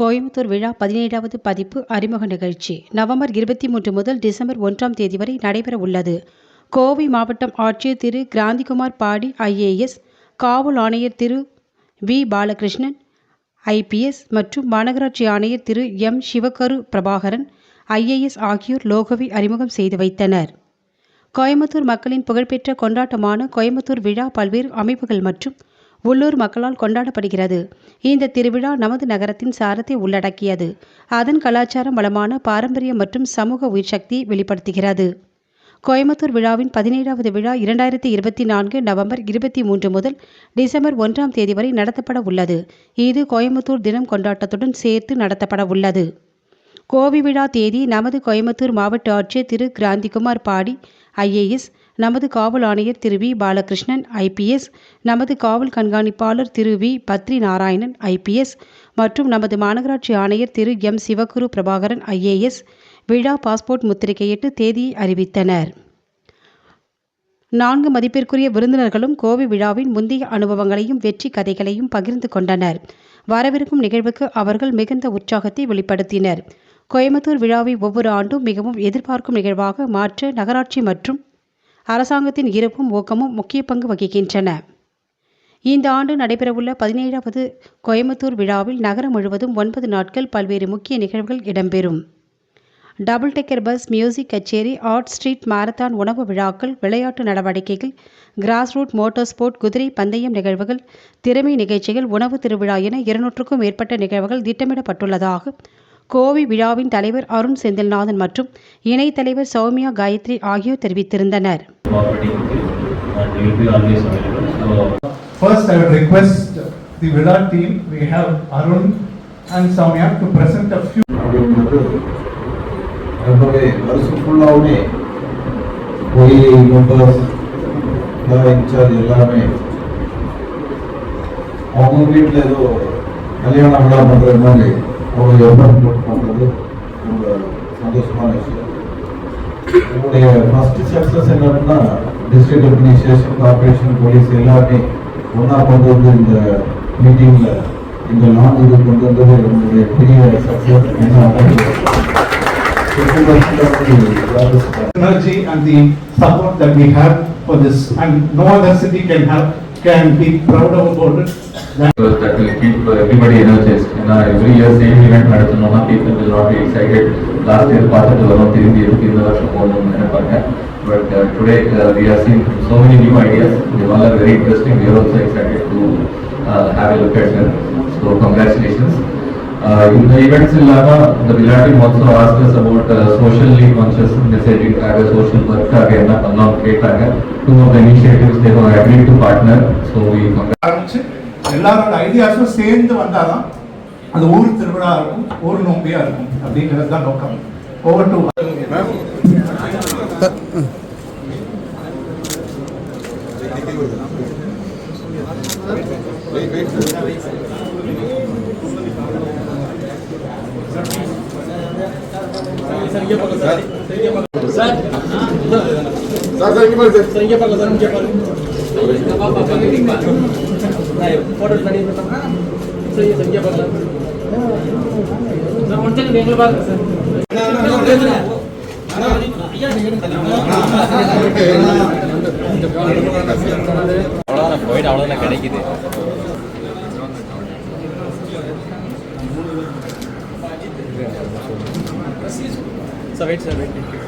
கோயம்புத்தூர் விழா பதினேழாவது பதிப்பு அறிமுக நிகழ்ச்சி. நவம்பர் இருபத்தி மூன்று முதல் டிசம்பர் ஒன்றாம் தேதி வரை நடைபெற உள்ளது. கோவை மாவட்டம் ஆட்சியர் திரு. கிராந்திகுமார் பாடி ஐஏஎஸ் காவல் ஆணையர் திரு. வி. பாலகிருஷ்ணன் ஐபிஎஸ் மற்றும் மாநகராட்சி ஆணையர் திரு. எம். சிவகரு பிரபாகரன் ஐஏஎஸ் ஆகியோர் லோகோவை அறிமுகம் செய்து வைத்தனர். கோயம்புத்தூர் மக்களின் புகழ்பெற்ற கொண்டாட்டமான கோயம்புத்தூர் விழா பல்வேறு அமைப்புகள் மற்றும் உள்ளூர் மக்களால் கொண்டாடப்படுகிறது. இந்த திருவிழா நமது நகரத்தின் சாரத்தை உள்ளடக்கியது. அதன் கலாச்சாரம் வளமான பாரம்பரியம் மற்றும் சமூக உயிர்சக்தி வெளிப்படுத்துகிறது. கோயம்புத்தூர் விழாவின் பதினேழாவது விழா இரண்டாயிரத்தி இருபத்தி நான்கு நவம்பர் இருபத்தி மூன்று முதல் டிசம்பர் ஒன்றாம் தேதி வரை நடத்தப்பட உள்ளது. இது கோயம்புத்தூர் தினம் கொண்டாட்டத்துடன் சேர்த்து நடத்தப்பட உள்ளது. கோவி விழா தேதி நமது கோயம்புத்தூர் மாவட்ட ஆட்சியர் திரு. கிராந்திகுமார் பாடி ஐஏஎஸ் நமது காவல் ஆணையர் திரு வி. பாலகிருஷ்ணன் ஐபிஎஸ் நமது காவல் கண்காணிப்பாளர் திரு வி. பத்ரி நாராயணன் ஐபிஎஸ் மற்றும் நமது மாநகராட்சி ஆணையர் திரு எம். சிவகுரு பிரபாகரன் ஐஏஎஸ் விழா பாஸ்போர்ட் முத்திரிகையிட்டு தேதியை அறிவித்தனர். நான்கு மதிப்பிற்குரிய விருந்தினர்களும் கோவை விழாவின் முந்தைய அனுபவங்களையும் வெற்றி கதைகளையும் பகிர்ந்து கொண்டனர். வரவிருக்கும் நிகழ்வுக்கு அவர்கள் மிகுந்த உற்சாகத்தை வெளிப்படுத்தினர். கோயம்புத்தூர் விழாவை ஒவ்வொரு ஆண்டும் மிகவும் எதிர்பார்க்கும் நிகழ்வாக மாற்ற நகராட்சி மற்றும் அரசாங்கத்தின் இருப்பும் ஊக்கமும் முக்கிய பங்கு வகிக்கின்றன. இந்த ஆண்டு நடைபெறவுள்ள பதினேழாவது கோயம்புத்தூர் விழாவில் நகரம் முழுவதும் ஒன்பது நாட்கள் பல்வேறு முக்கிய நிகழ்வுகள் இடம்பெறும். டபுள் டெக்கர் பஸ் மியூசிக் கச்சேரி ஆர்ட் ஸ்ட்ரீட் மாரத்தான் உணவு விழாக்கள் விளையாட்டு நடவடிக்கைகள் கிராஸ் ரூட் மோட்டார் ஸ்போர்ட் குதிரை பந்தயம் நிகழ்வுகள் திறமை நிகழ்ச்சிகள் உணவு திருவிழா என இருநூற்றுக்கும் மேற்பட்ட நிகழ்வுகள் திட்டமிடப்பட்டுள்ளதாக கோவை விழாவின் தலைவர் அருண் செந்தில்நாதன் மற்றும் இணைத் தலைவர் சௌமியா காயத்ரி ஆகியோர் தெரிவித்திருந்தனர். First, I would request the Villa team, we have Arun and Soumya to present a few அப்படின்றது ரொம்பவே வருஷம் ஃபுல்லாகவுமே போய் மெம்பர்ஸ் இன்சார்ஜ் எல்லாமே. அவங்க வீட்டில் ஏதோ கல்யாணம் விழா பண்ணுற மாதிரி அவங்க எஃபர்ட் போட்டு பண்ணுறது ரொம்ப சந்தோஷமான விஷயம். உங்களுடைய ஃபஸ்ட்டு சக்ஸஸ் என்னன்னா டிஸ்ட்ரிக்ட் அட்மினிஸ்ட்ரேஷன் கார்பரேஷன் போலீஸ் எல்லாருமே ஒன்றா கொண்டு வந்து இந்த மீட்டிங்கில் இந்த நான் இது கொண்டு வந்தது உங்களுடைய பெரிய சக்ஸஸ் என்ன energy and the support that we have for this and no other city can have, can be proud about it. than because that will keep uh, everybody energized. ஏன்னா every year same event நடத்தணும்னா people will not be excited. Last year பார்த்துட்டு வரோம் திரும்பி இருக்கு இந்த வருஷம் போகணும்னு நினைப்பாங்க. But uh, today uh, we are seeing so many new ideas. They all are very interesting. We are also excited to uh, have a look at them. So congratulations. இந்த events இல்லாம இந்த விளையாட்டின் மோட்சம் ஆஸ்கர்ஸ் அபவுட் சோஷியலி கான்சியஸ் மெசேஜிங்காக social ஒர்க்காக என்ன பண்ணலாம் கேட்டாங்க two of the initiatives they have agreed to partner so we ஆரம்பிச்சு எல்லாரோட ஐடியாஸும் சேர்ந்து வந்தாதான் அது ஊர் திருவிழா இருக்கும் ஊர் நோம்பியா இருக்கும் அப்படிங்கிறது தான் நோக்கம் ஓவர் டு Wait, wait. அவ்வளோதான் போயிட்டு அவ்வளோதான் கிடைக்குது. सब wait sir wait thank you